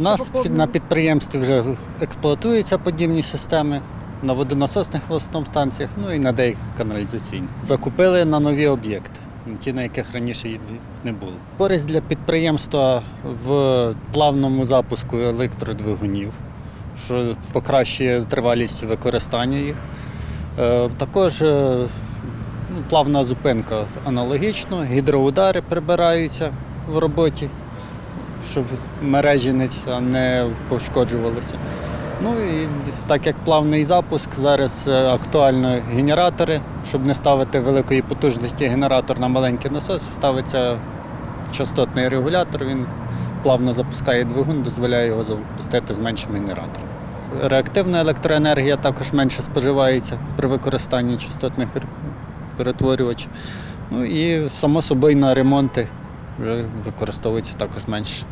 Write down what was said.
У нас на підприємстві вже експлуатуються подібні системи на водонасосних в основному станціях, ну і на деяких каналізаційних. Закупили на нові об'єкти, ті, на яких раніше не було. Користь для підприємства в плавному запуску електродвигунів, що покращує тривалість використання їх. Е, Також е, ну, плавна зупинка аналогічно, гідроудари прибираються в роботі щоб мережі не, пошкоджувалися. Ну і так як плавний запуск, зараз е, актуально генератори, щоб не ставити великої потужності генератор на маленький насос, ставиться частотний регулятор, він плавно запускає двигун, дозволяє його запустити з меншим генератором. Реактивна електроенергія також менше споживається при використанні частотних перетворювачів. Ну і само собою на ремонти використовується також менше.